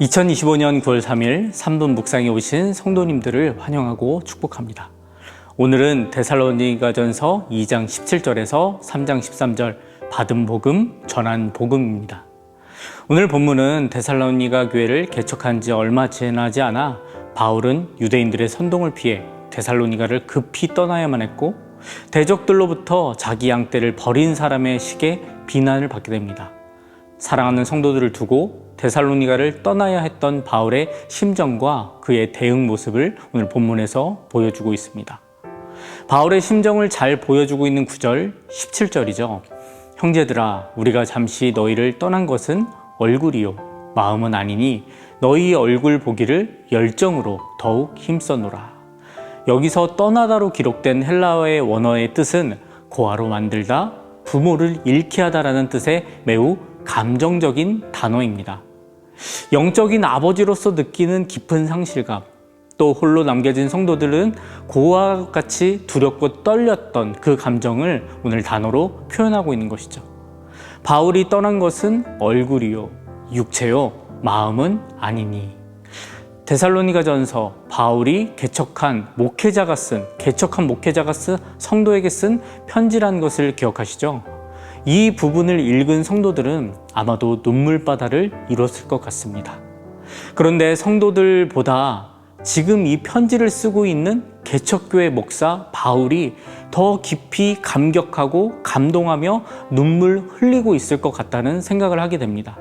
2025년 9월 3일 3분 묵상에 오신 성도님들을 환영하고 축복합니다. 오늘은 데살로니가전서 2장 17절에서 3장 13절 받은 복음, 전한 복음입니다. 오늘 본문은 데살로니가 교회를 개척한 지 얼마 지나지 않아 바울은 유대인들의 선동을 피해 데살로니가를 급히 떠나야만 했고 대적들로부터 자기 양떼를 버린 사람의 식에 비난을 받게 됩니다. 사랑하는 성도들을 두고 데살로니가를 떠나야 했던 바울의 심정과 그의 대응 모습을 오늘 본문에서 보여주고 있습니다. 바울의 심정을 잘 보여주고 있는 구절 17절이죠. 형제들아 우리가 잠시 너희를 떠난 것은 얼굴이요 마음은 아니니 너희 얼굴 보기를 열정으로 더욱 힘써노라. 여기서 떠나다로 기록된 헬라어의 원어의 뜻은 고아로 만들다, 부모를 잃게 하다라는 뜻의 매우 감정적인 단어입니다. 영적인 아버지로서 느끼는 깊은 상실감, 또 홀로 남겨진 성도들은 고아와 같이 두렵고 떨렸던 그 감정을 오늘 단어로 표현하고 있는 것이죠. 바울이 떠난 것은 얼굴이요, 육체요, 마음은 아니니. 데살로니가 전서 바울이 개척한 목회자가 쓴 개척한 목회자가 쓴 성도에게 쓴 편지란 것을 기억하시죠? 이 부분을 읽은 성도들은 아마도 눈물바다를 이뤘을 것 같습니다. 그런데 성도들보다 지금 이 편지를 쓰고 있는 개척교회 목사 바울이 더 깊이 감격하고 감동하며 눈물 흘리고 있을 것 같다는 생각을 하게 됩니다.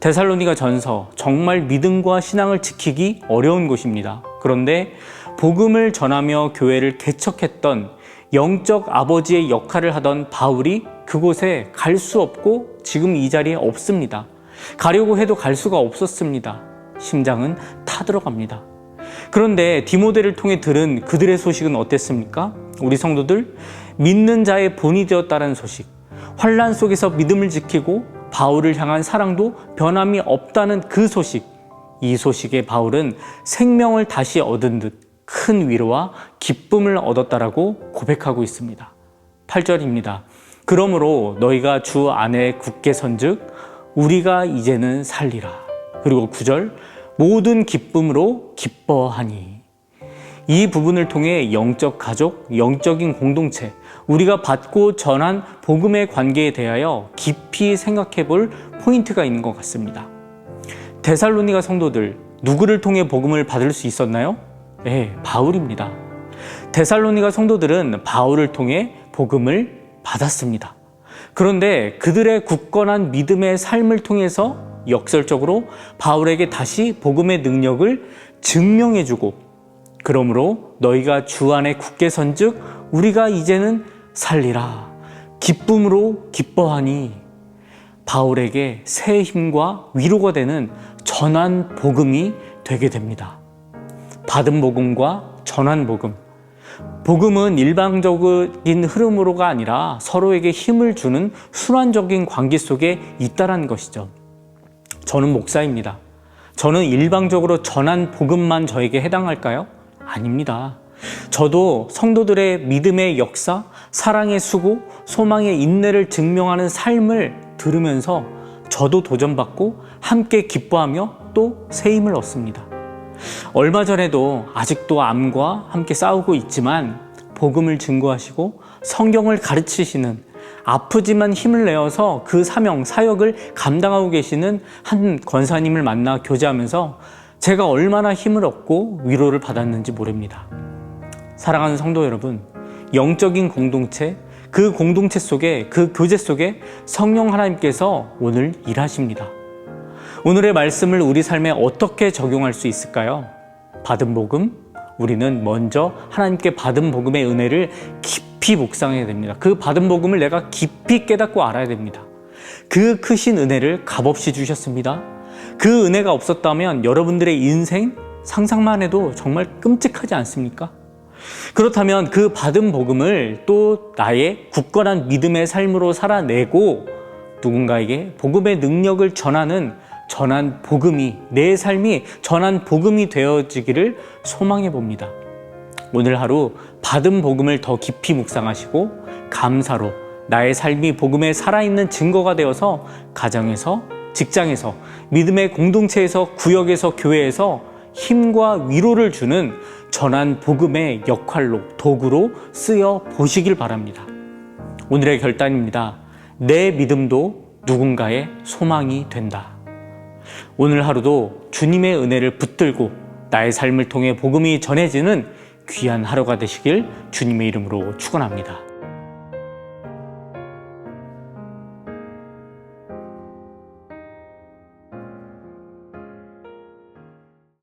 데살로니가 전서 정말 믿음과 신앙을 지키기 어려운 곳입니다. 그런데 복음을 전하며 교회를 개척했던 영적 아버지의 역할을 하던 바울이 그곳에 갈 수 없고 지금 이 자리에 없습니다. 가려고 해도 갈 수가 없었습니다. 심장은 타들어갑니다. 그런데 디모데를 통해 들은 그들의 소식은 어땠습니까? 우리 성도들 믿는 자의 본이 되었다는 소식. 환란 속에서 믿음을 지키고 바울을 향한 사랑도 변함이 없다는 그 소식. 이 소식에 바울은 생명을 다시 얻은 듯 큰 위로와 기쁨을 얻었다라고 고백하고 있습니다. 8절입니다. 그러므로 너희가 주 안에 굳게 선즉 우리가 이제는 살리라. 그리고 9절 모든 기쁨으로 기뻐하니 이 부분을 통해 영적 가족, 영적인 공동체, 우리가 받고 전한 복음의 관계에 대하여 깊이 생각해 볼 포인트가 있는 것 같습니다. 데살로니가 성도들, 누구를 통해 복음을 받을 수 있었나요? 네, 바울입니다. 데살로니가 성도들은 바울을 통해 복음을 받았습니다. 그런데 그들의 굳건한 믿음의 삶을 통해서 역설적으로 바울에게 다시 복음의 능력을 증명해주고 그러므로 너희가 주 안에 굳게 선즉 우리가 이제는 살리라 기쁨으로 기뻐하니 바울에게 새 힘과 위로가 되는 전한 복음이 되게 됩니다. 받은 복음과 전한 복음. 복음은 일방적인 흐름으로가 아니라 서로에게 힘을 주는 순환적인 관계 속에 있다라는 것이죠. 저는 목사입니다. 저는 일방적으로 전한 복음만 저에게 해당할까요? 아닙니다. 저도 성도들의 믿음의 역사, 사랑의 수고, 소망의 인내를 증명하는 삶을 들으면서 저도 도전받고 함께 기뻐하며 또 새 힘을 얻습니다. 얼마 전에도 아직도 암과 함께 싸우고 있지만 복음을 증거하시고 성경을 가르치시는 아프지만 힘을 내어서 그 사명, 사역을 감당하고 계시는 한 권사님을 만나 교제하면서 제가 얼마나 힘을 얻고 위로를 받았는지 모릅니다. 사랑하는 성도 여러분, 영적인 공동체, 그 공동체 속에, 그 교제 속에 성령 하나님께서 오늘 일하십니다. 오늘의 말씀을 우리 삶에 어떻게 적용할 수 있을까요? 받은 복음, 우리는 먼저 하나님께 받은 복음의 은혜를 깊이 묵상해야 됩니다. 그 받은 복음을 내가 깊이 깨닫고 알아야 됩니다. 그 크신 은혜를 값없이 주셨습니다. 그 은혜가 없었다면 여러분들의 인생 상상만 해도 정말 끔찍하지 않습니까? 그렇다면 그 받은 복음을 또 나의 굳건한 믿음의 삶으로 살아내고 누군가에게 복음의 능력을 전하는 전한 복음이 내 삶이 전한 복음이 되어지기를 소망해 봅니다. 오늘 하루 받은 복음을 더 깊이 묵상하시고 감사로 나의 삶이 복음에 살아있는 증거가 되어서 가정에서 직장에서, 믿음의 공동체에서, 구역에서, 교회에서 힘과 위로를 주는 전한 복음의 역할로, 도구로 쓰여 보시길 바랍니다. 오늘의 결단입니다. 내 믿음도 누군가의 소망이 된다. 오늘 하루도 주님의 은혜를 붙들고 나의 삶을 통해 복음이 전해지는 귀한 하루가 되시길 주님의 이름으로 축원합니다.